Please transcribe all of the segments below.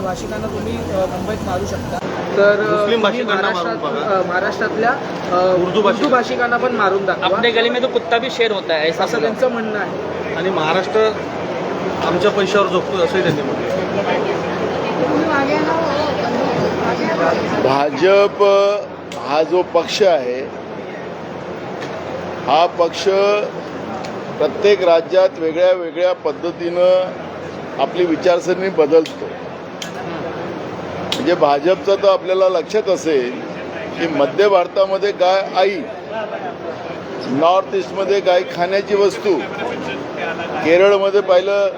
भाषिकांना तुम्ही मुंबईत मारू शकता. तर अ, मुस्लिम तुम्ही भाषिकांना मारून महाराष्ट्रात बघा. अ, महाराष्ट्राच्या अ, उर्दू उर्दू भाषिकांना. पण मारून दाखवा. अपने गली में तो कुत्ता भी शेर होता है ऐसा असं. त्यांचं म्हणणं आहे. आणि महाराष्ट्र आमच्या पैशावर झोपतो असंही त्यांनी म्हटलं. भाजप हा जो पक्ष आहे हा पक्ष प्रत्येक राज्यात वेगळ्या वेगळ्या पद्धतीनं आपली विचारसरणी बदलतो. म्हणजे भाजपचं तर आपल्याला लक्षात असेल की मध्य भारतामध्ये गाय आई नॉर्थ ईस्टमध्ये गाय खाण्याची वस्तू केरळमध्ये पाहिलं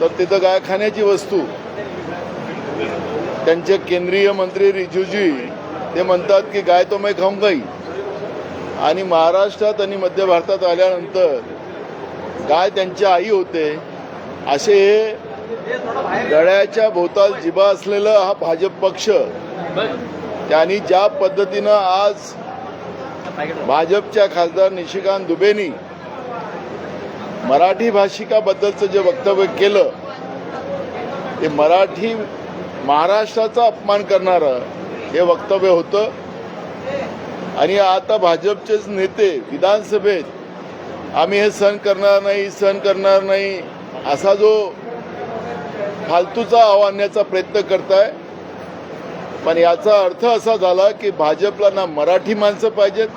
तर तिथं गाय खाण्याची वस्तू. त्यांचे केंद्रीय मंत्री रिजूजी ते म्हणतात की गाय तो मै खाऊन गाई आणि महाराष्ट्रात आणि मध्य भारतात आल्यानंतर गाय त्यांची आई होते. असे हे गळ्याच्या भोवताल जिबा असलेला हा भाजप पक्ष त्यांनी ज्या पद्धतीनं आज भाजपच्या खासदार निशिकांत दुबेनी मराठी भाषिकाबद्दलचं जे वक्तव्य केलं ते मराठी महाराष्ट्राचा अपमान करणारं हे वक्तव्य होतं. आणि आता भाजपचेच नेते विधानसभेत आम्ही हे सहन करणार नाही सहन करणार नाही असा जो फालतूचा आव्हानाचा प्रयत्न करताय. पण याचा अर्थ असा झाला की भाजपला ना मराठी माणसं पाहिजेत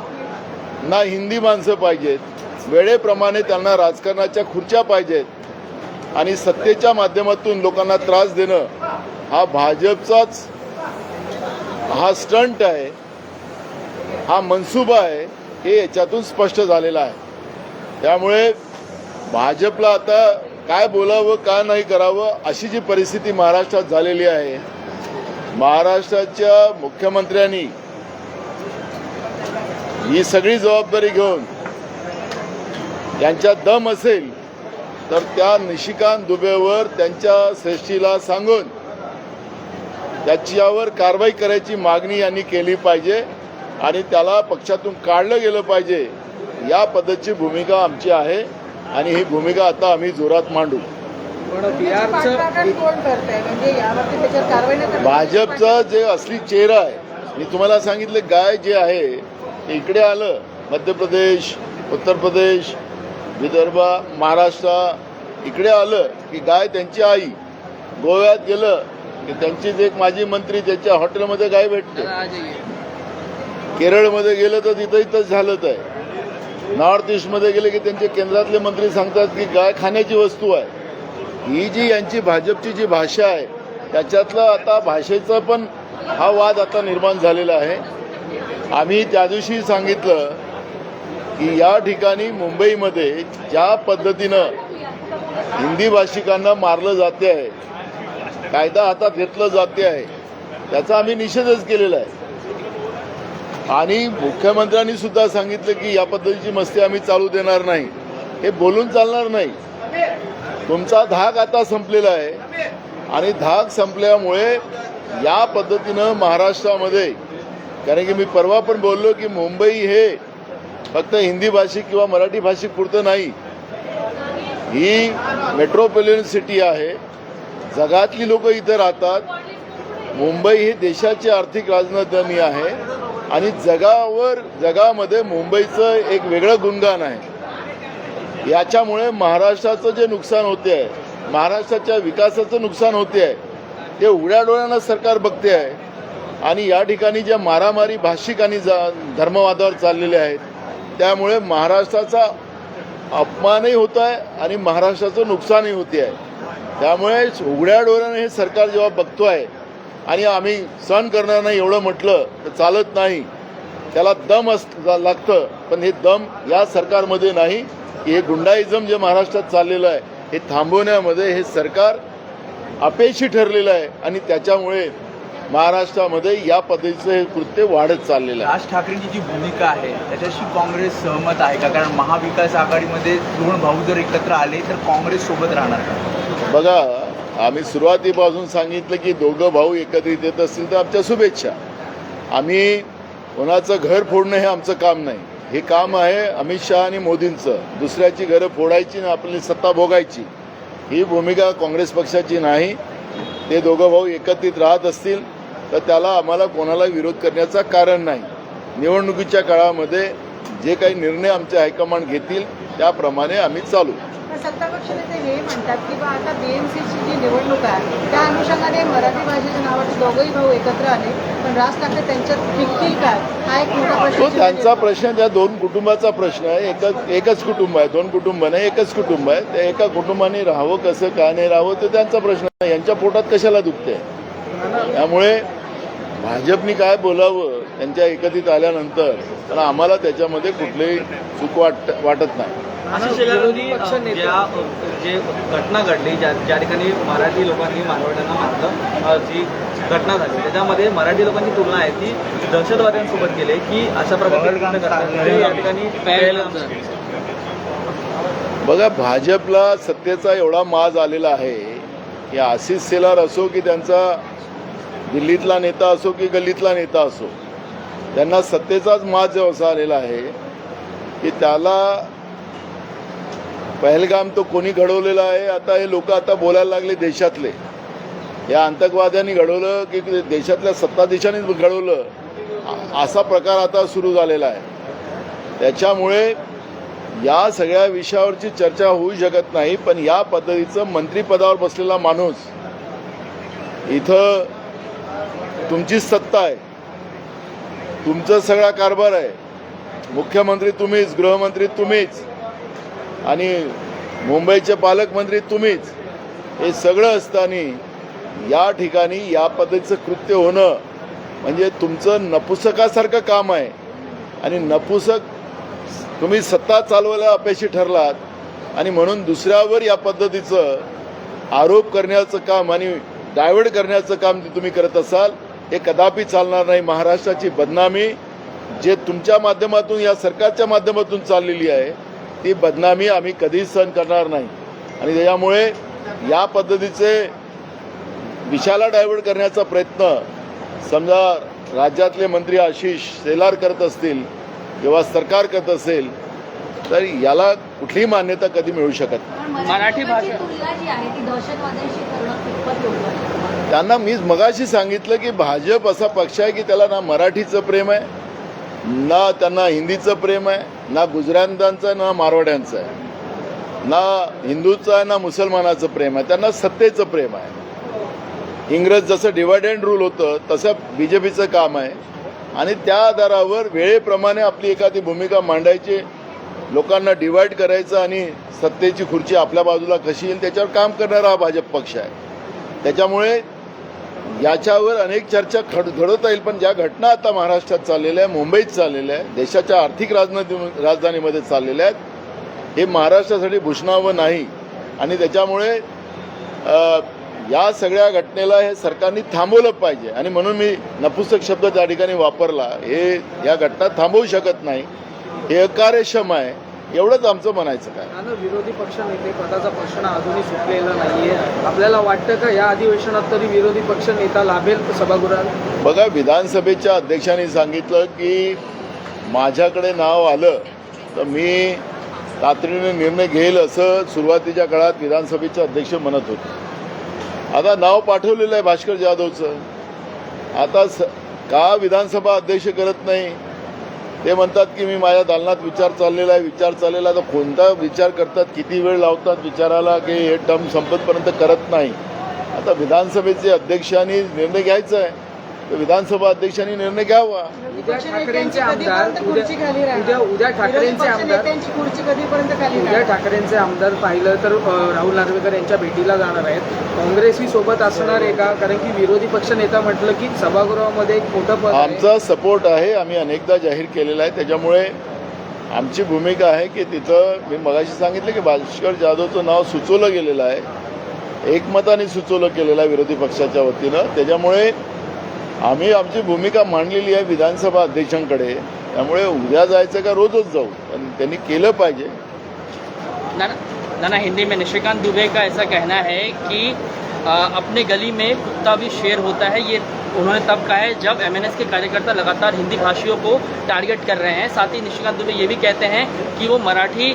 ना हिंदी माणसं पाहिजेत. वेळेप्रमाणे त्यांना राजकारणाच्या खुर्च्या पाहिजेत. आणि सत्तेच्या माध्यमातून लोकांना त्रास देणं हा भाजपचाच हा स्टंट आहे हा मनसुबा आहे हे याच्यातून स्पष्ट झालेला आहे. त्यामुळे भाजपला आता काय बोलावं काय नाही करावं अशी जी परिस्थिती महाराष्ट्रात झालेली आहे महाराष्ट्राच्या मुख्यमंत्र्यांनी ही सगळी जबाबदारी घेऊन यांच्यात दम असेल तर त्या निशिकांत दुबेवर त्यांच्या श्रेष्ठीला सांगून त्याच्यावर कारवाई करायची मागणी यांनी केली पाहिजे आणि त्याला पक्षातून काढलं गेलं पाहिजे. या पद्धतीची भूमिका आमची आहे. आणि ही भूमिका आता आम्ही जोरात मांडू. म्हणजे? भाजपचा जे असली चेहरा आहे मी तुम्हाला सांगितलं गाय जे आहे ते इकडे आलं. मध्य प्रदेश उत्तर प्रदेश विदर्भ महाराष्ट्र इकडे आलं की गाय त्यांची आई. गोव्यात गेलं की त्यांचीच एक माजी मंत्री त्याच्या हॉटेलमध्ये गाय भेटते. केरळमध्ये गेलं तर तिथं इथंच झालंच आहे. नॉर्थ ईस्टमध्ये गेले की त्यांचे केंद्रातले मंत्री सांगतात की गाय खाण्याची वस्तू आहे. ही जी यांची भाजपची जी भाषा आहे त्याच्यातलं आता भाषेचं पण हा वाद आता निर्माण झालेला आहे. आम्ही त्या दिवशी सांगितलं की या ठिकाणी मुंबईमध्ये ज्या पद्धतीनं हिंदी भाषिकांना मारलं जाते आहे कायदा हातात घेतलं जाते आहे त्याचा आम्ही निषेधच केलेला आहे. आणि मुख्यमंत्र्यांनी सुद्धा सांगितलं की या पद्धतीची मस्ती आम्ही चालू देणार नाही. हे बोलून चालणार नाही. तुमचा धाक आता संपलेला आहे. आणि धाक संपल्यामुळे या पद्धतीनं महाराष्ट्रामध्ये कारण की मी परवा पण बोललो की मुंबई हे फक्त हिंदी भाषिक किंवा मराठी भाषिक पुरतं नाही. ही मेट्रोपॉलिटन सिटी आहे. जगातली लोक इथं राहतात. मुंबई ही देशाची आर्थिक राजधानी आहे. आणि जगावर जगामध्ये मुंबईचं एक वेगळं गुणगान आहे. याच्यामुळे महाराष्ट्राचं जे नुकसान होते आहे महाराष्ट्राच्या विकासाचं नुकसान होते आहे ते उघड्या डोळ्यानं सरकार बघते आहे. आणि या ठिकाणी ज्या मारामारी भाषिक आणि जा धर्मवादावर चाललेले आहेत त्यामुळे महाराष्ट्राचा अपमानही होत आहे आणि महाराष्ट्राचं नुकसानही होते आहे. त्यामुळे उघड्या डोळ्यानं हे सरकार जेव्हा बघतो आहे आणि आम्ही सहन करणार नाही एवढं म्हटलं तर चालत नाही. त्याला दम अस लागतं. पण हे दम या सरकारमध्ये नाही. की हे गुंडाईझम जे महाराष्ट्रात चाललेलं आहे हे थांबवण्यामध्ये हे सरकार अपयशी ठरलेलं आहे. आणि त्याच्यामुळे महाराष्ट्रामध्ये या पद्धतीचं हे कृत्य वाढत चाललेलं आहे. राज ठाकरेंची जी भूमिका आहे त्याच्याशी काँग्रेस सहमत आहे का? कारण महाविकास आघाडीमध्ये दोन भाऊ जर एकत्र आले तर काँग्रेस सोबत राहणार बघा आम्ही सुरुवातीपासून सांगितलं की दोघं भाऊ एकत्रित येत असतील तर आमच्या शुभेच्छा. आम्ही कोणाचं घर फोडणं हे आमचं काम नाही. हे काम आहे अमित शहा आणि मोदींचं. दुसऱ्याची घरं फोडायची आणि आपली सत्ता भोगायची. ही भूमिका काँग्रेस पक्षाची नाही. ते दोघं भाऊ एकत्रित राहत असतील तर त्याला आम्हाला कोणाला विरोध करण्याचा कारण नाही. निवडणुकीच्या काळामध्ये जे काही निर्णय आमचे हायकमांड घेतील त्याप्रमाणे आम्ही चालू. सत्तापक्ष नेते हे म्हणतात की बा आता बीएमसीची जी निवडणूक आहे त्या अनुषंगाने मराठी भाषेच्या नावाचे दोघंही भाऊ एकत्र आले पण राज ठाकरे त्यांच्यात टिकतील काय हा एक मोठा प्रश्न त्यांचा प्रश्न त्या दोन कुटुंबाचा प्रश्न आहे. एकच एकच कुटुंब आहे दोन कुटुंब नाही एकच कुटुंब आहे. त्या एका कुटुंबाने राहावं कसं काय नाही राहावं तो त्यांचा प्रश्न आहे. यांच्या पोटात कशाला दुखते त्यामुळे भाजपनी काय बोलावं त्यांच्या एकत्रित आल्यानंतर पण आम्हाला त्याच्यामध्ये कुठलीही चूक वाट वाटत नाही. विरोधी पक्ष ज्या जे घटना घडली ज्या ज्या ठिकाणी मराठी लोकांनी मारवाड्यांना मारलं अ, जी घटना झाली त्याच्यामध्ये मराठी लोकांची तुलना आहे ती दहशतवाद्यांसोबत केली की अशा या ठिकाणी पहलगाम बघा भाजपला सत्तेचा एवढा माज आलेला आहे की आशिष सेलार असो की त्यांचा दिल्लीतला नेता असो की गल्लीतला नेता असो त्यांना सत्तेचाच माज जो असा आलेला आहे की त्याला पहलगाम तो कोणी घडवलेला आहे? आता हे लोक आता बोलायला लागले देशातले. या आतंकवाद्यांनी घडवलं की देशातल्या सत्ताधीशांनीच घडवलं? असा प्रकार आता सुरू झालेला आहे. त्याच्यामुळे या सगळ्या विषयावरची चर्चा होऊ शकत नाही पण या पद्धतीचं मंत्रिपदावर बसलेला माणूस इथं तुमचीच सत्ता आहे. तुमचा सगळा कारभार आहे. मुख्यमंत्री तुम्हीच गृहमंत्री तुम्हीच. आणि मुंबईचे पालकमंत्री तुम्हीच हे सगळं असताना या ठिकाणी या पद्धतीचं कृत्य होणं म्हणजे तुमचं नपुसकासारखं काम आहे. आणि नपुसक तुम्ही सत्ता चालवायला अपयशी ठरलात आणि म्हणून दुसऱ्यावर या पद्धतीचं आरोप करण्याचं काम आणि डायव्हर्ट करण्याचं काम जे तुम्ही करत असाल हे कदापि चालणार नाही. महाराष्ट्राची बदनामी जे तुमच्या माध्यमातून या सरकारच्या माध्यमातून चाललेली आहे ती बदनामी आम्ही कधीच सहन करणार नाही आणि त्याच्यामुळे या पद्धतीचे विषयाला डायव्हर्ट करण्याचा प्रयत्न समजा राज्यातले मंत्री आशिष शेलार करत असतील किंवा सरकार करत असेल तर याला कुठलीही मान्यता कधी मिळू शकत नाही मराठी भाषा-? त्यांना मीच मगाशी सांगितलं की भाजप असा पक्ष आहे की त्याला ना मराठीचं प्रेम आहे ना त्यांना हिंदीचं प्रेम आहे ना गुजरातांचं आहे ना मारवाड्यांचं आहे. ना हिंदूचं आहे ना मुसलमानाचं प्रेम आहे. त्यांना सत्तेचं प्रेम आहे. इंग्रज जसं डिवाइड अँड रूल होतं तसं बी जे पीचं काम आहे. आणि त्या आधारावर वेळेप्रमाणे आपली एखादी भूमिका मांडायची लोकांना डिवाइड करायचं आणि सत्तेची खुर्ची आपल्या बाजूला कशी येईल त्याच्यावर काम करणारा हा भाजप पक्ष आहे. त्याच्यामुळे याच्यावर अनेक चर्चा खड घडवता येईल पण ज्या घटना आता महाराष्ट्रात चाललेल्या आहे मुंबईत चाललेल्या आहे देशाच्या आर्थिक राजधानी राजधानीमध्ये चाललेल्या आहेत हे महाराष्ट्रासाठी भूषणावं नाही. आणि त्याच्यामुळे या सगळ्या घटनेला हे सरकारने थांबवलं पाहिजे. आणि म्हणून मी नपुसक शब्द त्या ठिकाणी वापरला. हे या घटना थांबवू शकत नाही. हे अकार्यक्षम आहे. एवढंच आमचं म्हणायचं काय? विरोधी पक्ष नेते पदाचा प्रश्न अजूनही सुटलेला नाहीये. आपल्याला वाटतं का या अधिवेशनात तरी विरोधी पक्ष नेता लाभेल सभागृहात? बघा विधानसभेच्या अध्यक्षांनी सांगितलं की माझ्याकडे नाव आलं तर मी तातडीने निर्णय घेईल असं सुरुवातीच्या काळात विधानसभेचे अध्यक्ष म्हणत होते. आता नाव पाठवलेलं आहे भास्कर जाधवचं. आता स का विधानसभा अध्यक्ष करत नाही? ते म्हणतात की मी माझ्या दालनात विचार चाललेला आहे विचार चाललेला आहे. कोणता विचार करतात किती वेळ लावतात विचाराला की हे टर्म संपतपर्यंत करत नाही आता विधानसभेचे अध्यक्षांनी निर्णय घ्यायचा आहे तर विधानसभा अध्यक्षांनी निर्णय घ्यावा. उद्या पक्ष ठाकरेंचे आमदार उद्या ठाकरेंचे आमदार नेत्यांची खुर्ची कधीपर्यंत खाली उद्या राहणार? ठाकरेंचे आमदार पाहिलं तर राहुल नार्वेकर यांच्या भेटीला जाणार आहेत. काँग्रेसही सोबत असणार आहे का? कारण की विरोधी पक्ष नेता म्हटलं की सभागृहामध्ये एक मोठं पद आहे. आमचा सपोर्ट आहे आम्ही अनेकदा जाहीर केलेला आहे. त्याच्यामुळे आमची भूमिका आहे की तिथं मी मगाशी सांगितलं की भास्कर जाधवचं नाव सुचवलं गेलेलं आहे. एकमताने सुचवलं केलेलं आहे विरोधी पक्षाच्या वतीनं. त्याच्यामुळे आम्ही आमची भूमिका मांडलेली आहे विधानसभा अध्यक्षांकडे. त्यामुळे उद्या जायचं का रोजच जाऊ पण त्यांनी केलं पाहिजे. नाना नाना हिंदी में निशिकांत दुबे का ऐसा कहना है कि अ, अपने गली में कुत्ता भी शेर होता है ये उन्होंने तब कहा है जब एमएनएस के कार्यकर्ता लगातार हिंदी भाषियों को टारगेट कर रहे हैं। साथ ही निशिकांत दुबे ये भी कहते हैं कि वो मराठी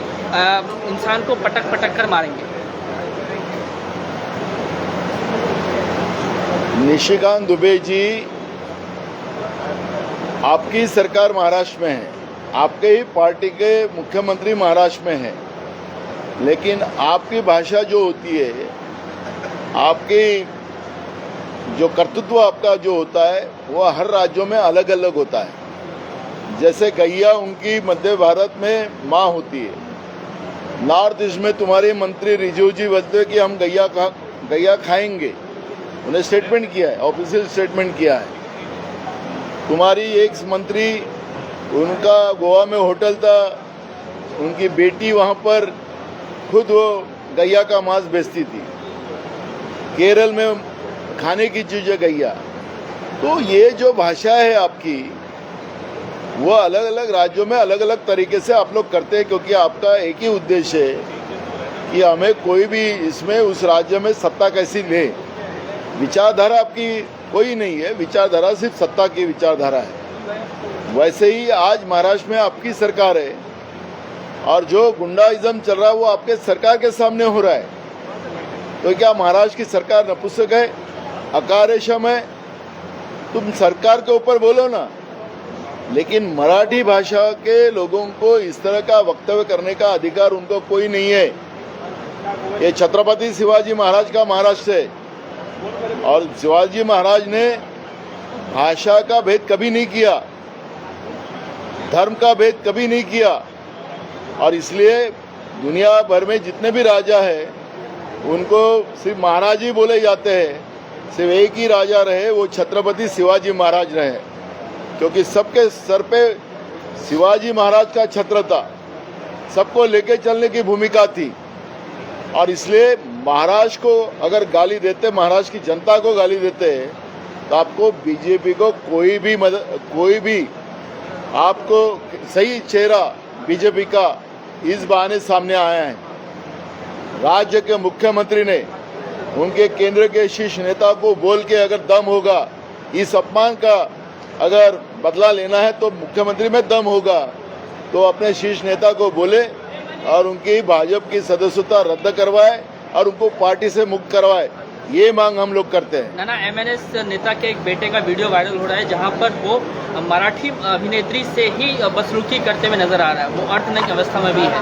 इंसान को पटक पटक कर मारेंगे। निशिकांत दुबे जी आपकी सरकार महाराष्ट्र में है, आपके ही पार्टी के मुख्यमंत्री महाराष्ट्र में हैं, लेकिन आपकी भाषा जो होती है, आपकी जो कर्तृत्व आपका जो होता है, वो हर राज्यों में अलग अलग होता है। जैसे गैया उनकी मध्य भारत में माँ होती है, नॉर्थ ईस्ट में तुम्हारे मंत्री रिजू जी बोलते कि हम गैया खा गैया खाएँगे। उन्हें स्टेटमेंट किया है ऑफिशियल स्टेटमेंट किया है। तुम्हारी एक मंत्री उनका गोवा में होटल था, उनकी बेटी वहाँ पर खुद वो गैया का मांस बेचती थी। केरल में खाने की चीज़ गैया। तो ये जो भाषा है आपकी, वो अलग अलग राज्यों में अलग अलग तरीके से आप लोग करते हैं, क्योंकि आपका एक ही उद्देश्य है कि हमें कोई भी इसमें, उस राज्य में सत्ता कैसी ले। विचारधारा आपकी कोई नहीं है, विचारधारा सिर्फ़ सत्ता की विचारधारा है। वैसे ही आज महाराष्ट्र में आपकी सरकार है और जो गुंडाइज्म चल रहा है वो आपके सरकार के सामने हो रहा है। तो क्या महाराष्ट्र की सरकार नपुंसक है, अकार्यक्षम है? तुम सरकार के ऊपर बोलो ना। लेकिन मराठी भाषा के लोगों को इस तरह का वक्तव्य करने का अधिकार उनको कोई नहीं है। ये छत्रपति शिवाजी महाराज का महाराष्ट्र है। और शिवाजी महाराज ने भाषा का भेद कभी नहीं किया, धर्म का भेद कभी नहीं किया, और इसलिए दुनिया भर में जितने भी राजा हैं, उनको सिर्फ़ महाराज ही बोले जाते हैं, सिर्फ़ एक ही राजा रहे, वो छत्रपति शिवाजी महाराज रहे, क्योंकि सबके सर पे शिवाजी महाराज का छत्र था, सबको लेके चलने की भूमिका थी, और इसलिए महाराष्ट्र को अगर गाली देते महाराष्ट्र की जनता को गाली देते तो आपको बीजेपी को कोई भी मदद कोई भी आपको सही चेहरा बीजेपी का इस बहाने सामने आया है। राज्य के मुख्यमंत्री ने उनके केंद्र के शीर्ष नेता को बोल के अगर दम होगा, इस अपमान का अगर बदला लेना है तो मुख्यमंत्री में दम होगा। तो अपने शीर्ष नेता को बोले और उनकी भाजपा की सदस्यता रद्द करवाए। और उनको पार्टी से मुक्त करवाए। ये मांग हम लोग करते हैं। नाना एमएनएस नेता के एक बेटे का वीडियो वायरल हो रहा है, जहाँ पर वो मराठी अभिनेत्री से ही बसरुखी करते हुए नज़र आ रहा है। वो अर्थ अवस्था में भी है।